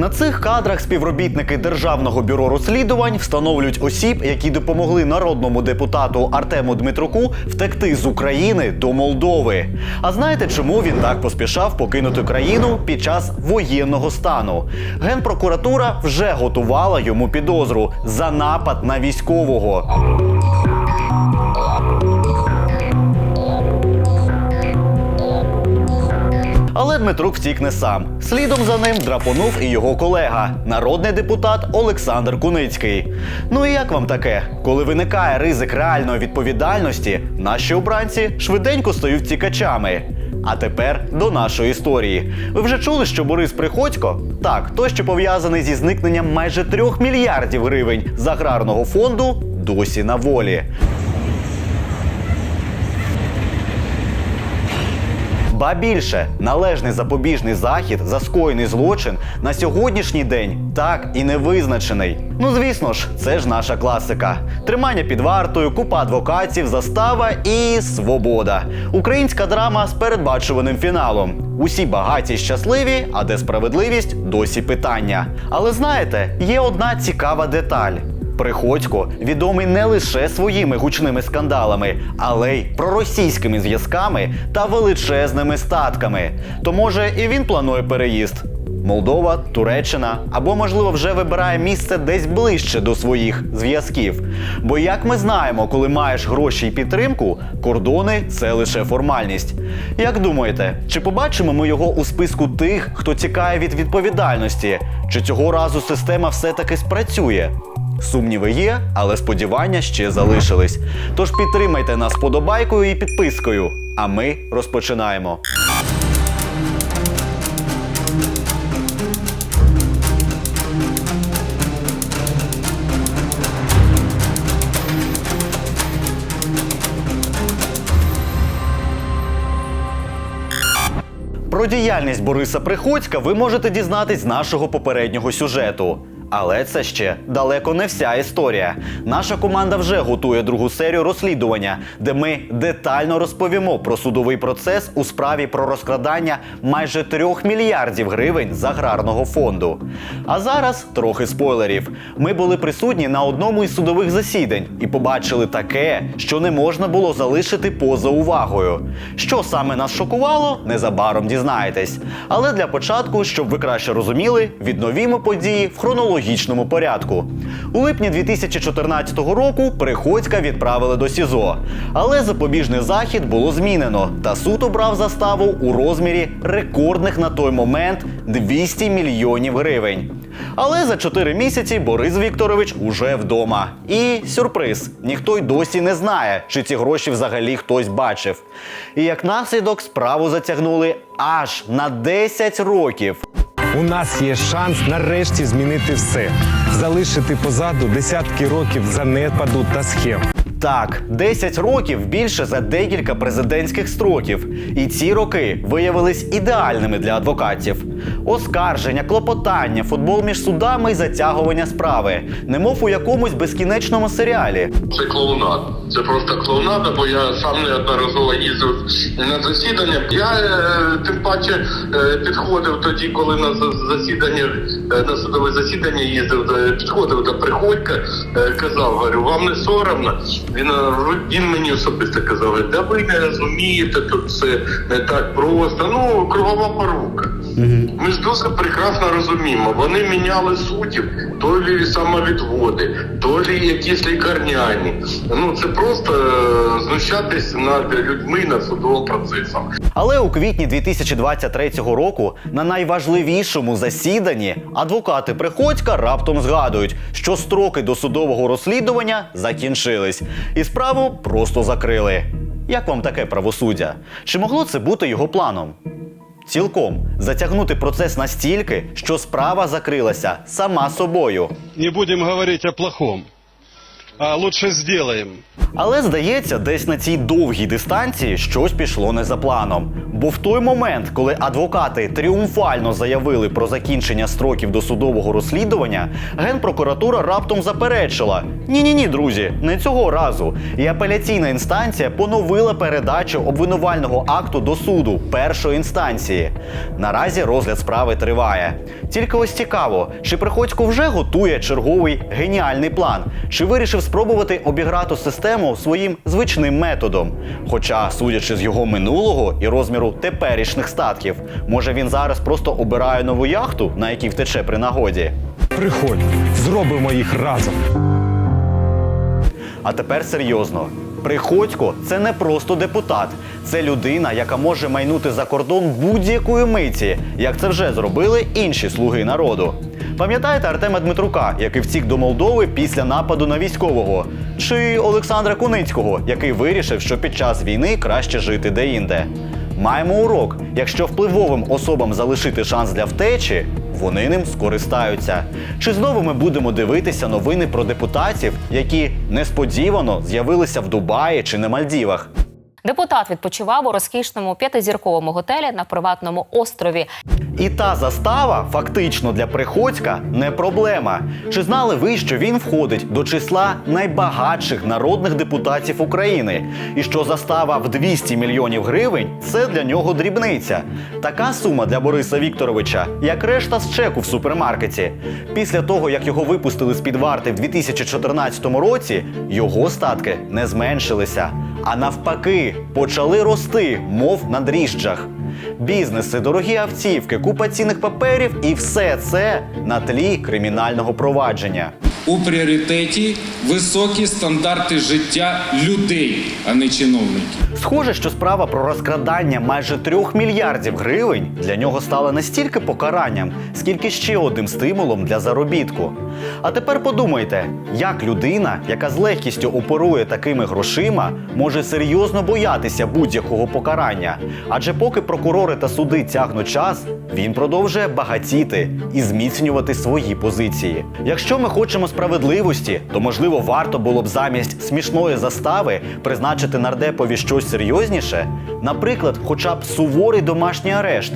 На цих кадрах співробітники Державного бюро розслідувань встановлюють осіб, які допомогли народному депутату Артему Дмитруку втекти з України до Молдови. А знаєте, чому він так поспішав покинути країну під час воєнного стану? Генпрокуратура вже готувала йому підозру за напад на військового. Але Дмитрук втік не сам. Слідом за ним драпонув і його колега, народний депутат Олександр Куницький. Ну і як вам таке? Коли виникає ризик реальної відповідальності, наші обранці швиденько стають тікачами. А тепер до нашої історії. Ви вже чули, що Борис Приходько? Так, той, що пов'язаний зі зникненням майже трьох мільярдів гривень з аграрного фонду, досі на волі. Ба більше належний запобіжний захід за скоєний злочин на сьогоднішній день так і не визначений. Ну звісно ж, це ж наша класика: тримання під вартою, купа адвокатів, застава і свобода. Українська драма з передбачуваним фіналом. Усі багаті щасливі, а де справедливість досі питання. Але знаєте, є одна цікава деталь. Приходько відомий не лише своїми гучними скандалами, але й проросійськими зв'язками та величезними статками. То може і він планує переїзд? Молдова, Туреччина або, можливо, вже вибирає місце десь ближче до своїх зв'язків. Бо, як ми знаємо, коли маєш гроші і підтримку, кордони це лише формальність. Як думаєте, чи побачимо ми його у списку тих, хто тікає від відповідальності? Чи цього разу система все-таки спрацює? Сумніви є, але сподівання ще залишились. Тож підтримайте нас подобайкою і підпискою. А ми розпочинаємо. Про діяльність Бориса Приходька ви можете дізнатись з нашого попереднього сюжету. Але це ще далеко не вся історія. Наша команда вже готує другу серію розслідування, де ми детально розповімо про судовий процес у справі про розкрадання майже трьох мільярдів гривень з аграрного фонду. А зараз трохи спойлерів. Ми були присутні на одному із судових засідань і побачили таке, що не можна було залишити поза увагою. Що саме нас шокувало, незабаром дізнаєтесь. Але для початку, щоб ви краще розуміли, відновімо події в хронологічному порядку. У липні 2014 року Приходька відправили до СІЗО. Але запобіжний захід було змінено, та суд обрав заставу у розмірі рекордних на той момент 200 мільйонів гривень. Але за 4 місяці Борис Вікторович уже вдома. І сюрприз: ніхто й досі не знає, чи ці гроші взагалі хтось бачив. І як наслідок справу затягнули аж на 10 років. У нас є шанс нарешті змінити все, залишити позаду десятки років занепаду та схем. Так, 10 років більше за декілька президентських строків. І ці роки виявились ідеальними для адвокатів. Оскарження, клопотання, футбол між судами і затягування справи, немов у якомусь безкінечному серіалі. Це клоунад. Це просто клоунада, бо я сам неодноразово їздив на засідання. Я е, тим паче е, підходив тоді, коли на за- засідання е, на судове засідання їздив, підходив до приходька, казав, говорю, вам не соромно. Він, е, він мені особисто казав, да ви не розумієте, тут це не так просто. Ну, кругова порука. Ми ж дуже прекрасно розуміємо. Вони міняли суддів, то лі самовідводи, то лі якісь лікарняні. Ну це просто е, знущатись над людьми над судовим процесом. Але у квітні 2023 року на найважливішому засіданні адвокати Приходька раптом згадують, що строки досудового розслідування закінчились, і справу просто закрили. Як вам таке правосуддя? Чи могло це бути його планом? Цілком затягнути процес настільки, що справа закрилася сама собою. не будем говорить о плохом. А, лучше сделаем. Але здається, десь на цій довгій дистанції щось пішло не за планом. Бо в той момент, коли адвокати тріумфально заявили про закінчення строків досудового розслідування, генпрокуратура раптом заперечила: ні, ні, ні, друзі, не цього разу. І апеляційна інстанція поновила передачу обвинувального акту до суду першої інстанції. Наразі розгляд справи триває. Тільки ось цікаво, чи Приходько вже готує черговий геніальний план, чи вирішив спробувати обіграти систему своїм звичним методом. Хоча, судячи з його минулого і розміру теперішніх статків, може він зараз просто обирає нову яхту, на якій втече при нагоді. Приходь, зробимо їх разом. А тепер серйозно. Приходько це не просто депутат, це людина, яка може майнути за кордон будь-якої миті, як це вже зробили інші слуги народу. Пам'ятаєте Артема Дмитрука, який втік до Молдови після нападу на військового? Чи Олександра Куницького, який вирішив, що під час війни краще жити де-інде? Маємо урок: якщо впливовим особам залишити шанс для втечі, вони ним скористаються. Чи знову ми будемо дивитися новини про депутатів, які несподівано з'явилися в Дубаї чи на Мальдівах? Депутат відпочивав у розкішному п'ятизірковому готелі на приватному острові. І та застава фактично для Приходька не проблема. Чи знали ви, що він входить до числа найбагатших народних депутатів України? І що застава в 200 мільйонів гривень це для нього дрібниця. Така сума для Бориса Вікторовича, як решта з чеку в супермаркеті. Після того, як його випустили з під варти в 2014 році, його статки не зменшилися, а навпаки, почали рости, мов на дріжджах. Бізнеси, дорогі автівки, купа цінних паперів і все це на тлі кримінального провадження. У пріоритеті високі стандарти життя людей, а не чиновників. Схоже, що справа про розкрадання майже трьох мільярдів гривень для нього стала не стільки покаранням, скільки ще одним стимулом для заробітку. А тепер подумайте, як людина, яка з легкістю оперує такими грошима, може серйозно боятися будь-якого покарання. Адже поки прокурори та суди тягнуть час, він продовжує багатіти і зміцнювати свої позиції. Якщо ми хочемо справедливості, то можливо варто було б замість смішної застави призначити нардепові щось серйозніше, наприклад, хоча б суворий домашній арешт.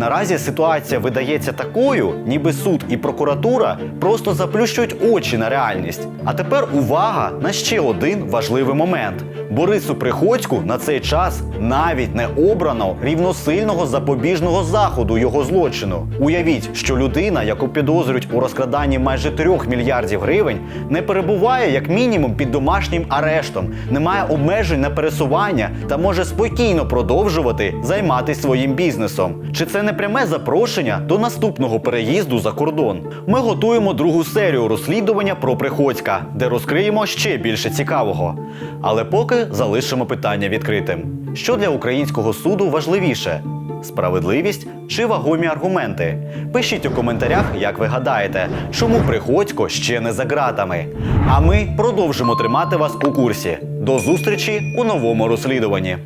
Наразі ситуація видається такою, ніби суд і прокуратура просто заплющують очі на реальність. А тепер увага на ще один важливий момент. Борису Приходьку на цей час навіть не обрано рівносильного запобіжного заходу його злочину. Уявіть, що людина, яку підозрюють у розкраданні майже трьох мільярдів гривень, не перебуває як мінімум під домашнім арештом, не має обмежень на пересування та може спокійно продовжувати займатися своїм бізнесом. Чи це не пряме запрошення до наступного переїзду за кордон? Ми готуємо другу серію розслідування про Приходька, де розкриємо ще більше цікавого. Але поки залишимо питання відкритим: що для українського суду важливіше? Справедливість чи вагомі аргументи? Пишіть у коментарях, як ви гадаєте, чому Приходько ще не за ґратами. А ми продовжимо тримати вас у курсі. До зустрічі у новому розслідуванні.